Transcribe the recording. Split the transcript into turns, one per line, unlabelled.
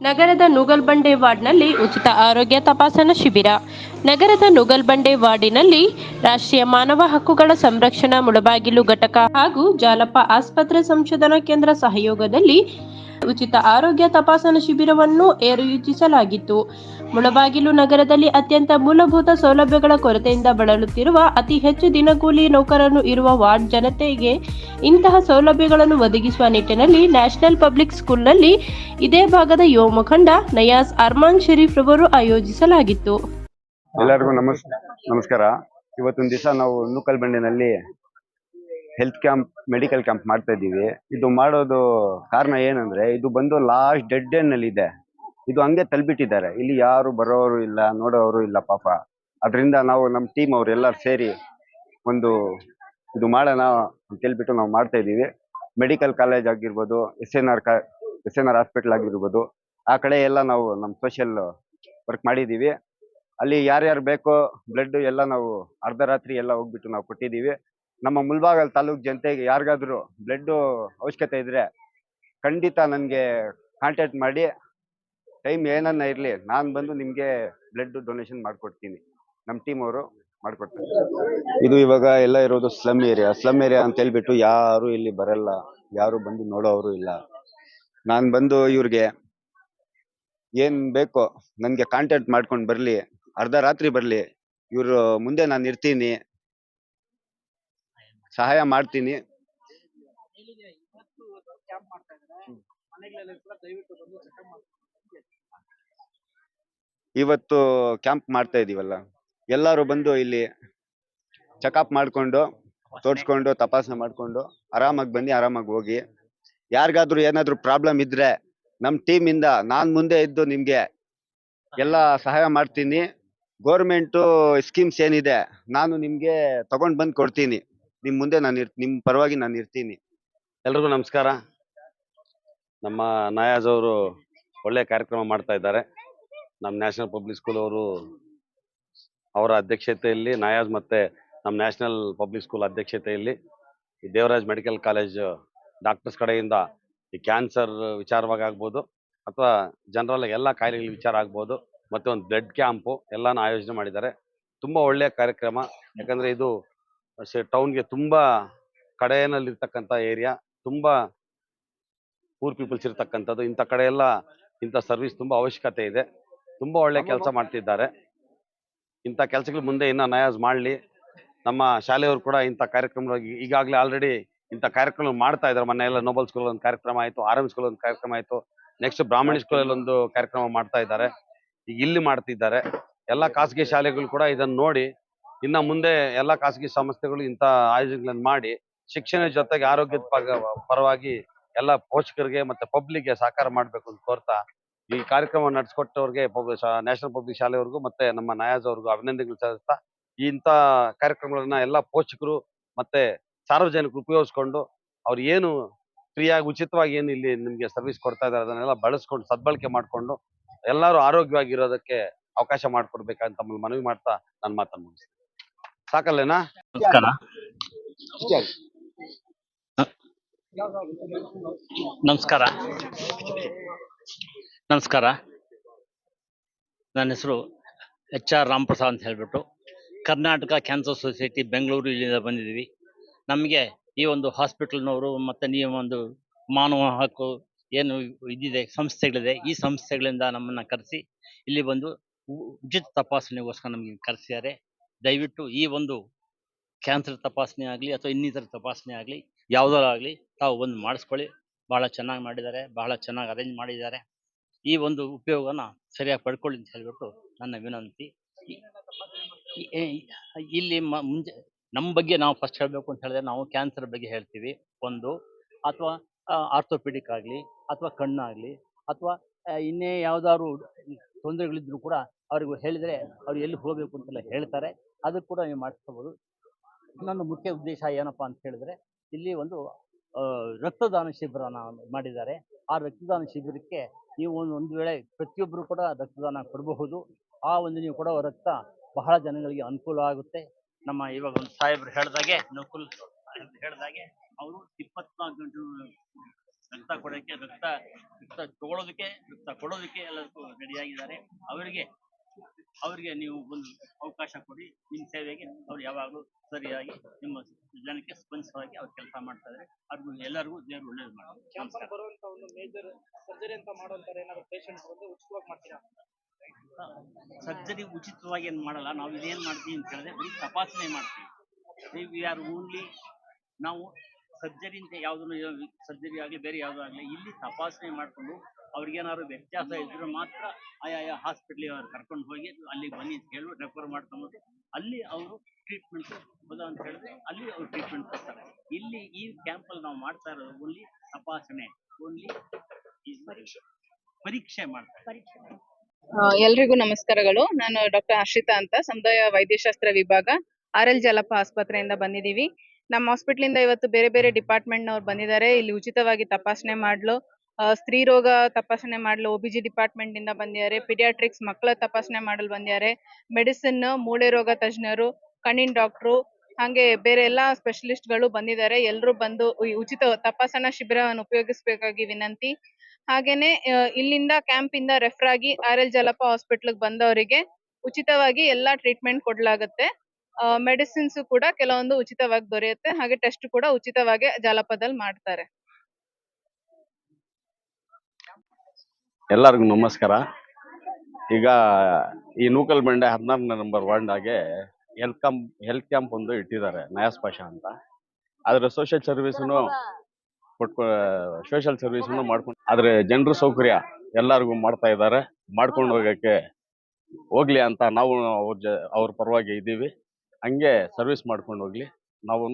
ನಗರದ ನುಗಲ್ಬಂಡೆ ವಾರ್ಡ್ನಲ್ಲಿ ಉಚಿತ ಆರೋಗ್ಯ ತಪಾಸಣಾ ಶಿಬಿರ. ನಗರದ ನುಗಲ್ಬಂಡೆ ವಾರ್ಡಿನಲ್ಲಿ ರಾಷ್ಟ್ರೀಯ ಮಾನವ ಹಕ್ಕುಗಳ ಸಂರಕ್ಷಣಾ ಮುಳಬಾಗಿಲು ಘಟಕ ಹಾಗೂ ಜಾಲಪ್ಪ ಆಸ್ಪತ್ರೆ ಸಂಶೋಧನಾ ಕೇಂದ್ರ ಸಹಯೋಗದಲ್ಲಿ ಉಚಿತ ಆರೋಗ್ಯ ತಪಾಸಣಾ ಶಿಬಿರವನ್ನು ಏರ್ಯೋಜಿಸಲಾಗಿತ್ತು ಮುಳಬಾಗಿಲು ನಗರದಲ್ಲಿ ಅತ್ಯಂತ ಮೂಲಭೂತ ಸೌಲಭ್ಯಗಳ ಕೊರತೆಯಿಂದ ಬಳಲುತ್ತಿರುವ ಅತಿ ಹೆಚ್ಚು ದಿನಗೂಲಿ ನೌಕರರು ಇರುವ ವಾರ್ಡ್ ಜನತೆಗೆ ಇಂತಹ ಸೌಲಭ್ಯಗಳನ್ನು ಒದಗಿಸುವ ನಿಟ್ಟಿನಲ್ಲಿ ನ್ಯಾಷನಲ್ ಪಬ್ಲಿಕ್ ಸ್ಕೂಲ್ನಲ್ಲಿ ಇದೇ ಭಾಗದ ಯುವ ಮುಖಂಡ ನಯಾಸ್ ಅರ್ಮಾನ್ ಶರೀಫ್ ರವರು ಆಯೋಜಿಸಲಾಗಿತ್ತು.
ಎಲ್ಲರಿಗೂ ನಮಸ್, ನಮಸ್ಕಾರ. ಇವತ್ತೊಂದು ದಿವಸ ನಾವು ನೂಕಲ್ ಬಂಡಿನಲ್ಲಿ ಹೆಲ್ತ್ ಕ್ಯಾಂಪ್ ಮೆಡಿಕಲ್ ಕ್ಯಾಂಪ್ ಮಾಡ್ತಾ ಇದ್ದೀವಿ. ಇದು ಮಾಡೋದು ಕಾರಣ ಏನಂದ್ರೆ, ಇದು ಬಂದು ಲಾಸ್ಟ್ ಡೆಡ್ನಲ್ಲಿ ಇದೆ. ಇದು ಹಂಗೆ ತಲ್ಬಿಟ್ಟಿದ್ದಾರೆ. ಇಲ್ಲಿ ಯಾರು ಬರೋರು ಇಲ್ಲ, ನೋಡೋರು ಇಲ್ಲ ಪಾಪ. ಅದರಿಂದ ನಾವು ನಮ್ಮ ಟೀಮ್ ಅವ್ರು ಎಲ್ಲರೂ ಸೇರಿ ಒಂದು ಇದು ಮಾಡೋಣ ಅಂತ ಹೇಳ್ಬಿಟ್ಟು ನಾವು ಮಾಡ್ತಾ ಇದ್ದೀವಿ. ಮೆಡಿಕಲ್ ಕಾಲೇಜ್ ಆಗಿರ್ಬೋದು ಎಸ್ ಎನ್ ಆರ್ ಕಾ ಎಸ್ ಎನ್ ಆರ್ ಹಾಸ್ಪಿಟಲ್ ಆಗಿರ್ಬೋದು, ಆ ಕಡೆ ಎಲ್ಲ ನಾವು ನಮ್ಮ ಸೋಷಿಯಲ್ ವರ್ಕ್ ಮಾಡಿದ್ದೀವಿ. ಅಲ್ಲಿ ಯಾರ್ಯಾರು ಬೇಕೋ ಬ್ಲಡ್ ಎಲ್ಲ ನಾವು ಅರ್ಧ ರಾತ್ರಿ ಎಲ್ಲ ಹೋಗ್ಬಿಟ್ಟು ನಾವು ಕೊಟ್ಟಿದ್ದೀವಿ. ನಮ್ಮ ಮುಲ್ಬಾಗಲ್ ತಾಲೂಕ್ ಜನತೆಗೆ ಯಾರಿಗಾದ್ರೂ ಬ್ಲಡ್ ಅವಶ್ಯಕತೆ ಇದ್ರೆ ಖಂಡಿತ ನನಗೆ ಕಾಂಟ್ಯಾಕ್ಟ್ ಮಾಡಿ. ಟೈಮ್ ಏನನ್ನ ಇರಲಿ, ನಾನು ಬಂದು ನಿಮಗೆ ಬ್ಲಡ್ ಡೊನೇಷನ್ ಮಾಡ್ಕೊಡ್ತೀನಿ. ನಮ್ಮ ಟೀಮ್ ಅವರು ಮಾಡ್ಕೊಡ್ತಾರೆ. ಇದು ಇವಾಗ ಎಲ್ಲ ಇರೋದು ಸ್ಲಮ್ ಏರಿಯಾ ಸ್ಲಮ್ ಏರಿಯಾ ಅಂತ ಹೇಳ್ಬಿಟ್ಟು ಯಾರು ಇಲ್ಲಿ ಬರಲ್ಲ. ಯಾರು ಬಂದು ನೋಡೋರು ಇಲ್ಲ. ನಾನು ಬಂದು ಇವ್ರಿಗೆ ಏನ್ ಬೇಕೋ ನನಗೆ ಕಾಂಟ್ಯಾಕ್ಟ್ ಮಾಡ್ಕೊಂಡು ಬರ್ಲಿ. ಅರ್ಧ ರಾತ್ರಿ ಬರ್ಲಿ. ಇವ್ರು ಮುಂದೆ ನಾನು ಇರ್ತೀನಿ. ಸಹಾಯ ಮಾಡ್ತೀನಿ. ಇವತ್ತು ಕ್ಯಾಂಪ್ ಮಾಡ್ತಾ ಇದೀವಲ್ಲ ಎಲ್ಲರೂ ಬಂದು ಇಲ್ಲಿ ಚೆಕಪ್ ಮಾಡ್ಕೊಂಡು ತೋರ್ಸ್ಕೊಂಡು ತಪಾಸಣೆ ಮಾಡ್ಕೊಂಡು ಆರಾಮಾಗಿ ಬನ್ನಿ ಆರಾಮಾಗಿ ಹೋಗಿ. ಯಾರಿಗಾದ್ರೂ ಏನಾದ್ರೂ ಪ್ರಾಬ್ಲಮ್ ಇದ್ರೆ ನಮ್ಮ ಟೀಮ್ ಇಂದ ನಾನ್ ಮುಂದೆ ಇದ್ದು ನಿಮ್ಗೆ ಎಲ್ಲ ಸಹಾಯ ಮಾಡ್ತೀನಿ. ಗೋರ್ಮೆಂಟು ಸ್ಕೀಮ್ಸ್ ಏನಿದೆ ನಾನು ನಿಮ್ಗೆ ತಗೊಂಡ್ ಬಂದ್ ಕೊಡ್ತೀನಿ. ನಿಮ್ ಮುಂದೆ ನಾನು ಇರ್, ನಿಮ್ ಪರವಾಗಿ ನಾನು ಇರ್ತೀನಿ.
ಎಲ್ರಿಗೂ ನಮಸ್ಕಾರ. ನಮ್ಮ ನಾಯಾಜ್ ಅವರು ಒಳ್ಳೆ ಕಾರ್ಯಕ್ರಮ ಮಾಡ್ತಾ ಇದ್ದಾರೆ. ನಮ್ಮ ನ್ಯಾಷನಲ್ ಪಬ್ಲಿಕ್ ಸ್ಕೂಲ್ ಅವರು ಅವರ ಅಧ್ಯಕ್ಷತೆಯಲ್ಲಿ, ನಾಯಾಜ್ ಮತ್ತೆ ನಮ್ಮ ನ್ಯಾಷನಲ್ ಪಬ್ಲಿಕ್ ಸ್ಕೂಲ್ ಅಧ್ಯಕ್ಷತೆಯಲ್ಲಿ ಈ ದೇವರಾಜ್ ಮೆಡಿಕಲ್ ಕಾಲೇಜ್ ಡಾಕ್ಟರ್ಸ್ ಕಡೆಯಿಂದ ಈ ಕ್ಯಾನ್ಸರ್ ವಿಚಾರವಾಗಿ ಅಥವಾ ಜನರಲ್ ಎಲ್ಲ ಕಾಯಿಲೆಗಳ ವಿಚಾರ ಆಗ್ಬೋದು, ಮತ್ತೆ ಒಂದು ಬ್ಲಡ್ ಕ್ಯಾಂಪು ಎಲ್ಲಾನು ಆಯೋಜನೆ ಮಾಡಿದ್ದಾರೆ. ತುಂಬಾ ಒಳ್ಳೆಯ ಕಾರ್ಯಕ್ರಮ. ಯಾಕಂದ್ರೆ ಇದು ಟೌನ್ಗೆ ತುಂಬಾ ಕಡೆಯಲ್ಲಿರ್ತಕ್ಕಂಥ ಏರಿಯಾ ತುಂಬಾ ಪೂರ್ ಪೀಪಲ್ಸ್ ಇರ್ತಕ್ಕಂಥದ್ದು ಇಂಥ ಕಡೆ ಎಲ್ಲ ಇಂಥ ಸರ್ವಿಸ್ ತುಂಬಾ ಅವಶ್ಯಕತೆ ಇದೆ. ತುಂಬಾ ಒಳ್ಳೆ ಕೆಲಸ ಮಾಡ್ತಿದ್ದಾರೆ. ಇಂಥ ಕೆಲಸಗಳು ಮುಂದೆ ಇನ್ನ ನಯಾಜ್ ಮಾಡಲಿ. ನಮ್ಮ ಶಾಲೆಯವರು ಕೂಡ ಇಂಥ ಕಾರ್ಯಕ್ರಮ ಈಗಾಗಲೇ ಆಲ್ರೆಡಿ ಇಂಥ ಕಾರ್ಯಕ್ರಮ ಮಾಡ್ತಾ ಇದ್ದಾರೆ. ಮೊನ್ನೆ ಎಲ್ಲ ನೋಬಲ್ ಸ್ಕೂಲ್ ಒಂದು ಕಾರ್ಯಕ್ರಮ ಆಯಿತು ಆರ್ ಸ್ಕೂಲ್ ಒಂದು ಕಾರ್ಯಕ್ರಮ ಆಯಿತು ನೆಕ್ಸ್ಟ್ ಬ್ರಾಹ್ಮಣಿ ಸ್ಕೂಲಲ್ಲಿ ಒಂದು ಕಾರ್ಯಕ್ರಮ ಮಾಡ್ತಾ ಇದ್ದಾರೆ. ಈಗ ಇಲ್ಲಿ ಮಾಡ್ತಿದ್ದಾರೆ. ಎಲ್ಲ ಖಾಸಗಿ ಶಾಲೆಗಳು ಕೂಡ ಇದನ್ನ ನೋಡಿ ಇನ್ನ ಮುಂದೆ ಎಲ್ಲ ಖಾಸಗಿ ಸಂಸ್ಥೆಗಳು ಇಂಥ ಆಯೋಜನೆಗಳನ್ನು ಮಾಡಿ ಶಿಕ್ಷಣ ಜೊತೆಗೆ ಆರೋಗ್ಯದ ಪರವಾಗಿ ಎಲ್ಲ ಪೋಷಕರಿಗೆ ಮತ್ತೆ ಪಬ್ಲಿಕ್ಗೆ ಸಹಕಾರ ಮಾಡಬೇಕು ಅಂತ ಕೋರ್ತಾ ಈ ಕಾರ್ಯಕ್ರಮ ನಡೆಸ್ಕೊಟ್ಟವ್ರಿಗೆ ನ್ಯಾಷನಲ್ ಪಬ್ಲಿಕ್ ಶಾಲೆವರೆಗೂ ಮತ್ತೆ ನಮ್ಮ ನಯಾಜ್ ಅವ್ರಿಗೂ ಅಭಿನಂದನೆಗಳು ಸಲ್ಲಿಸ್ತಾ ಇಂಥ ಕಾರ್ಯಕ್ರಮಗಳನ್ನ ಎಲ್ಲ ಪೋಷಕರು ಮತ್ತೆ ಸಾರ್ವಜನಿಕರು ಉಪಯೋಗಿಸ್ಕೊಂಡು ಅವ್ರು ಏನು ಫ್ರೀಯಾಗಿ ಉಚಿತವಾಗಿ ಏನು ಇಲ್ಲಿ ನಿಮ್ಗೆ ಸರ್ವಿಸ್ ಕೊಡ್ತಾ ಇದಾರೆ ಅದನ್ನೆಲ್ಲ ಬಳಸ್ಕೊಂಡು ಸದ್ಬಳಕೆ ಮಾಡ್ಕೊಂಡು ಎಲ್ಲರೂ ಆರೋಗ್ಯವಾಗಿರೋದಕ್ಕೆ ಅವಕಾಶ ಮಾಡಿಕೊಡ್ಬೇಕಂತ ತಮ್ಮಲ್ಲಿ ಮನವಿ ಮಾಡ್ತಾ ನನ್ನ ಮಾತನ್ನು ಮುಗಿಸ್ತೀನಿ. ಸಾಕಲ್ಲೇನಾ?
ನಮಸ್ಕಾರ. ನಮಸ್ಕಾರ. ನನ್ನ ಹೆಸರು ಎಚ್ ಆರ್ ರಾಮಪ್ರಸಾದ್ ಅಂತ ಹೇಳ್ಬಿಟ್ಟು ಕರ್ನಾಟಕ ಕ್ಯಾನ್ಸರ್ ಸೊಸೈಟಿ ಬೆಂಗಳೂರು ಇಲ್ಲಿಂದ ಬಂದಿದ್ದೀವಿ. ನಮಗೆ ಈ ಒಂದು ಹಾಸ್ಪಿಟಲ್ನವರು ಮತ್ತು ನೀವು ಒಂದು ಮಾನವ ಹಕ್ಕು ಏನು ಇದಿದೆ, ಸಂಸ್ಥೆಗಳಿದೆ, ಈ ಸಂಸ್ಥೆಗಳಿಂದ ನಮ್ಮನ್ನು ಕರೆಸಿ ಇಲ್ಲಿ ಬಂದು ಉಚಿತ ತಪಾಸಣೆಗೋಸ್ಕರ ನಮಗೆ ಕರೆಸಿದ್ದಾರೆ. ದಯವಿಟ್ಟು ಈ ಒಂದು ಕ್ಯಾನ್ಸರ್ ತಪಾಸಣೆ ಆಗಲಿ ಅಥವಾ ಇನ್ನಿತರ ತಪಾಸಣೆ ಆಗಲಿ ಯಾವುದಾರಾಗಲಿ ತಾವು ಒಂದು ಮಾಡಿಸ್ಕೊಳ್ಳಿ. ಭಾಳ ಚೆನ್ನಾಗಿ ಮಾಡಿದ್ದಾರೆ, ಬಹಳ ಚೆನ್ನಾಗಿ ಅರೇಂಜ್ ಮಾಡಿದ್ದಾರೆ. ಈ ಒಂದು ಉಪಯೋಗನ ಸರಿಯಾಗಿ ಪಡ್ಕೊಳ್ಳಿ ಅಂತ ಹೇಳಿಬಿಟ್ಟು ನನ್ನ ವಿನಂತಿ. ಇಲ್ಲಿ ಮುಂಜೆ ನಮ್ಮ ಬಗ್ಗೆ ನಾವು ಫಸ್ಟ್ ಹೇಳಬೇಕು ಅಂತ ಹೇಳಿದ್ರೆ ನಾವು ಕ್ಯಾನ್ಸರ್ ಬಗ್ಗೆ ಹೇಳ್ತೀವಿ. ಒಂದು, ಅಥವಾ ಆರ್ಥೋಪೆಡಿಕ್ ಆಗಲಿ, ಅಥವಾ ಕಣ್ಣಾಗಲಿ, ಅಥವಾ ಇನ್ನೇ ಯಾವುದಾದ್ರು ತೊಂದರೆಗಳಿದ್ರು ಕೂಡ ಅವ್ರಿಗೆ ಹೇಳಿದರೆ ಅವ್ರು ಎಲ್ಲಿ ಹೋಗಬೇಕು ಅಂತೆಲ್ಲ ಹೇಳ್ತಾರೆ. ಅದಕ್ಕೆ ಕೂಡ ನೀವು ಮಾಡಿಸ್ಕೋಬೋದು. ನನ್ನ ಮುಖ್ಯ ಉದ್ದೇಶ ಏನಪ್ಪ ಅಂತ ಹೇಳಿದ್ರೆ, ಇಲ್ಲಿ ಒಂದು ರಕ್ತದಾನ ಶಿಬಿರನ ಮಾಡಿದ್ದಾರೆ. ಆ ರಕ್ತದಾನ ಶಿಬಿರಕ್ಕೆ ನೀವು ಒಂದು ಒಂದು ವೇಳೆ ಪ್ರತಿಯೊಬ್ಬರು ಕೂಡ ರಕ್ತದಾನ ಕೊಡಬಹುದು. ಆ ಒಂದು ನೀವು ಕೊಡೋ ರಕ್ತ ಬಹಳ ಜನಗಳಿಗೆ ಅನುಕೂಲ ಆಗುತ್ತೆ. ನಮ್ಮ ಇವಾಗ ಒಂದು ಸಾಹೇಬ್ರು ಹೇಳ್ದಾಗೆ, ನಕುಲ್ ಹೇಳ್ದಾಗೆ, ಅವರು ಇಪ್ಪತ್ನಾಲ್ಕು ಗಂಟೆ ರಕ್ತ ಕೊಡೋಕ್ಕೆ ರಕ್ತ ರಕ್ತ ತಗೊಳ್ಳೋದಕ್ಕೆ ರಕ್ತ ಕೊಡೋದಕ್ಕೆ ಎಲ್ಲದಕ್ಕೂ ರೆಡಿಯಾಗಿದ್ದಾರೆ ಅವರಿಗೆ ಅವರಿಗೆ ನೀವು ಒಂದು ಅವಕಾಶ ಕೊಡಿ ನಿಮ್ಮ ಸೇವೆಗೆ ಅವ್ರು ಯಾವಾಗಲೂ ಸರಿಯಾಗಿ ನಿಮ್ಮ ಜನಕ್ಕೆ ಸ್ಪಂದಿಸುವಾಗಿ ಅವ್ರು ಕೆಲಸ ಮಾಡ್ತಾ ಇದ್ರೆ ಅವ್ರಿಗೂ ಎಲ್ಲರಿಗೂ ದೇವರು ಒಳ್ಳೇದು ಮಾಡಿ
ಕ್ಯಾಂಪಲ್ಲಿ ಬರುವಂತ ಒಂದು ಮೇಜರ್ ಸರ್ಜರಿ ಅಂತ ಮಾಡುವಂತಾರೆ ಏನಾದ್ರು ಪೇಷಂಟ್ ಬಂದು ಉಚಿತವಾಗಿ ಮಾಡ್ತೀರಾ?
ಸರ್ಜರಿ ಉಚಿತವಾಗಿ ಏನು ಮಾಡಲ್ಲ ನಾವು ಇದೇನು ಮಾಡ್ತೀವಿ ಅಂತ ಹೇಳಿದ್ರೆ ಬರೀ ತಪಾಸಣೆ ಮಾಡ್ತೀವಿ. ವಿ ಆರ್ ಓನ್ಲಿ ನಾವು ಸರ್ಜರಿ ಅಂತ ಯಾವುದನ್ನು ಸರ್ಜರಿ ಆಗಲಿ ಬೇರೆ ಯಾವುದೂ ಆಗಲಿ ಇಲ್ಲಿ ತಪಾಸಣೆ ಮಾಡಿಕೊಂಡು ಅವ್ರಿಗೇನಾದ್ರು ವ್ಯತ್ಯಾಸ ಇದ್ರೆ ಮಾತ್ರ ಆಯಾ ಹಾಸ್ಪಿಟ್ಲಿಗೆ ಅವ್ರು ಕರ್ಕೊಂಡು ಹೋಗಿ ಅಲ್ಲಿಗೆ ಬನ್ನಿ ಅಂತ ಹೇಳಿ ರೆಫರ್ ಮಾಡ್ಕೊಂಡು ಅಲ್ಲಿ ಅವರು ಟ್ರೀಟ್ಮೆಂಟ್ ಬದ ಅಂತ ಹೇಳಿದ್ರೆ ಅಲ್ಲಿ ಅವ್ರು ಟ್ರೀಟ್ಮೆಂಟ್ ಕೊಡ್ತಾರೆ. ಇಲ್ಲಿ ಈ ಕ್ಯಾಂಪಲ್ಲಿ ನಾವು ಮಾಡ್ತಾ ಇರೋದು ಓನ್ಲಿ ತಪಾಸಣೆ ಓನ್ಲಿ ಪರೀಕ್ಷೆ. ಮಾಡ್ತಾರೆ
ಪರೀಕ್ಷೆ. ಎಲ್ರಿಗೂ ನಮಸ್ಕಾರಗಳು. ನಾನು ಡಾಕ್ಟರ್ ಹರ್ಷಿತಾ ಅಂತ ಸಮುದಾಯ ವೈದ್ಯಶಾಸ್ತ್ರ ವಿಭಾಗ ಆರ್ ಎಲ್ ಜಲಪ ಆಸ್ಪತ್ರೆಯಿಂದ ಬಂದಿದ್ದೀವಿ. ನಮ್ಮ ಹಾಸ್ಪಿಟ್ಲಿಂದ ಇವತ್ತು ಬೇರೆ ಬೇರೆ ಡಿಪಾರ್ಟ್ಮೆಂಟ್ ನವರು ಬಂದಿದ್ದಾರೆ. ಇಲ್ಲಿ ಉಚಿತವಾಗಿ ತಪಾಸಣೆ ಮಾಡಲು. ಸ್ತ್ರೀ ರೋಗ ತಪಾಸಣೆ ಮಾಡಲು ಓ.ಬಿ.ಜಿ. ಬಿ ಜಿ ಡಿಪಾರ್ಟ್ಮೆಂಟ್ ಇಂದ ಬಂದಿದ್ದಾರೆ. ಪಿಡಿಯಾಟ್ರಿಕ್ಸ್ ಮಕ್ಕಳ ತಪಾಸಣೆ ಮಾಡಲು ಬಂದಿದ್ದಾರೆ. ಮೆಡಿಸಿನ್ ಮೂಳೆ ರೋಗ ತಜ್ಞರು, ಕಣ್ಣಿನ ಡಾಕ್ಟ್ರು ಹಾಗೆ ಬೇರೆ ಎಲ್ಲಾ ಸ್ಪೆಷಲಿಸ್ಟ್ಗಳು ಬಂದಿದ್ದಾರೆ. ಎಲ್ಲರೂ ಬಂದು ಉಚಿತ ತಪಾಸಣಾ ಶಿಬಿರವನ್ನು ಉಪಯೋಗಿಸಬೇಕಾಗಿ ವಿನಂತಿ. ಹಾಗೇನೆ ಇಲ್ಲಿಂದ ಕ್ಯಾಂಪ್ ಇಂದ ರೆಫರ್ ಆಗಿ ಆರ್ ಎಲ್ ಜಲಪ ಹಾಸ್ಪಿಟಲ್ ಬಂದವರಿಗೆ ಉಚಿತವಾಗಿ ಎಲ್ಲಾ ಟ್ರೀಟ್ಮೆಂಟ್ ಕೊಡಲಾಗುತ್ತೆ. ಮೆಡಿಸಿನ್ಸ್ ಕೂಡ ಕೆಲವೊಂದು ಉಚಿತವಾಗಿ ದೊರೆಯುತ್ತೆ. ಹಾಗೆ ಟೆಸ್ಟ್ ಕೂಡ ಉಚಿತವಾಗಿ ಜಾಲಪದಲ್ಲಿ ಮಾಡ್ತಾರೆ.
ಎಲ್ಲರಿಗೂ ನಮಸ್ಕಾರ. ಈಗ ಈ ನೂಕಲ್ ಬಂಡೆ ಹದಿನಾರನೇ ನಂಬರ್ ವಾರ್ಡ್ನಾಗೆ ಹೆಲ್ತ್ ಕ್ಯಾಂಪ್ ಹೆಲ್ತ್ ಕ್ಯಾಂಪ್ ಒಂದು ಇಟ್ಟಿದ್ದಾರೆ ನಯಾಸ್ ಪಾಷಾ ಅಂತ. ಆದರೆ ಸೋಷಿಯಲ್ ಸರ್ವಿಸ್ನು ಕೊಟ್ಕೊ ಸೋಷಿಯಲ್ ಸರ್ವಿಸ್ನು ಮಾಡ್ಕೊಂಡು, ಆದರೆ ಜನರ ಸೌಕರ್ಯ ಎಲ್ಲರಿಗೂ ಮಾಡ್ತಾ ಇದ್ದಾರೆ. ಮಾಡ್ಕೊಂಡು ಹೋಗಕ್ಕೆ ಹೋಗ್ಲಿ ಅಂತ ನಾವು ಅವ್ರ ಜ, ಅವ್ರ ಪರವಾಗಿ ಇದ್ದೀವಿ. ಹಂಗೆ ಸರ್ವಿಸ್ ಮಾಡ್ಕೊಂಡು ಹೋಗ್ಲಿ. ನಾವು